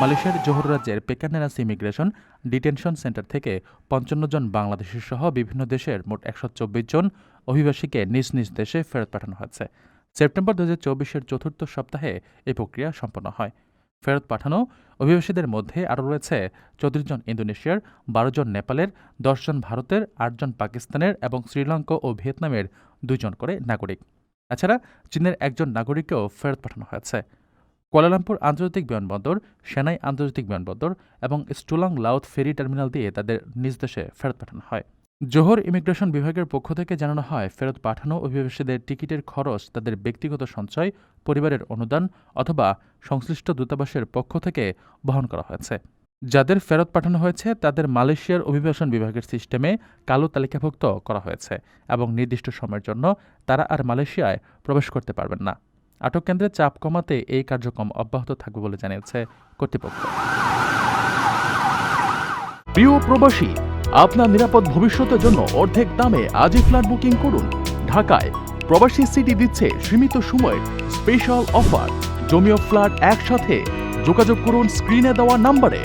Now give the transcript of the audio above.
মালয়েশিয়ার জোহর রাজ্যের পেকানেরাস immigration detention centre থেকে পঞ্চান্ন জন বাংলাদেশি সহ বিভিন্ন দেশের মোট একশো চব্বিশ জন অভিবাসীকে নিজ নিজ দেশে ফেরত পাঠানো হয়েছে। সেপ্টেম্বর দু হাজার চব্বিশের চতুর্থ সপ্তাহে এই প্রক্রিয়া সম্পন্ন হয়। ফেরত পাঠানো অভিবাসীদের মধ্যে আরও রয়েছে চৌত্রিশ জন ইন্দোনেশিয়ার, বারো জন নেপালের, দশ জন ভারতের আটজন পাকিস্তানের এবং শ্রীলঙ্কা ও ভিয়েতনামের দুজন করে নাগরিক। এছাড়া চীনের একজন নাগরিককেও ফেরত পাঠানো হয়েছে। কুয়ালালামপুর আন্তর্জাতিক বিমানবন্দর, সেনাই আন্তর্জাতিক বিমানবন্দর এবং স্টুলাং লাউথ ফেরি টার্মিনাল দিয়ে তাদের নিজ দেশে ফেরত পাঠানো হয়। জোহর ইমিগ্রেশন বিভাগের পক্ষ থেকে জানানো হয়, ফেরত পাঠানো অভিবাসীদের টিকিটের খরচ, তাদের ব্যক্তিগত সঞ্চয়, পরিবারের অনুদান অথবা সংশ্লিষ্ট দূতাবাসের পক্ষ থেকে বহন করা হয়েছে। যাদের ফেরত পাঠানো হয়েছে, তাদের মালয়েশিয়ার অভিবাসন বিভাগের সিস্টেমে কালো তালিকাভুক্ত করা হয়েছে এবং নির্দিষ্ট সময়ের জন্য তারা আর মালয়েশিয়ায় প্রবেশ করতে পারবেন না। আটক কেন্দ্রে চাপ কমাতে এই কার্যক্রম অব্যাহত থাকবে বলে জানিয়েছে কর্তৃপক্ষ। প্রিয় প্রবাসী, আপনার নিরাপদ ভবিষ্যতের জন্য অর্ধেক দামে আজই ফ্ল্যাট বুকিং করুন। ঢাকায় প্রবাসী সিটি দিচ্ছে সীমিত সময়ের স্পেশাল অফার। জমিও ফ্ল্যাট একসাথে। যোগাযোগ করুন স্ক্রিনে দেওয়া নম্বরে।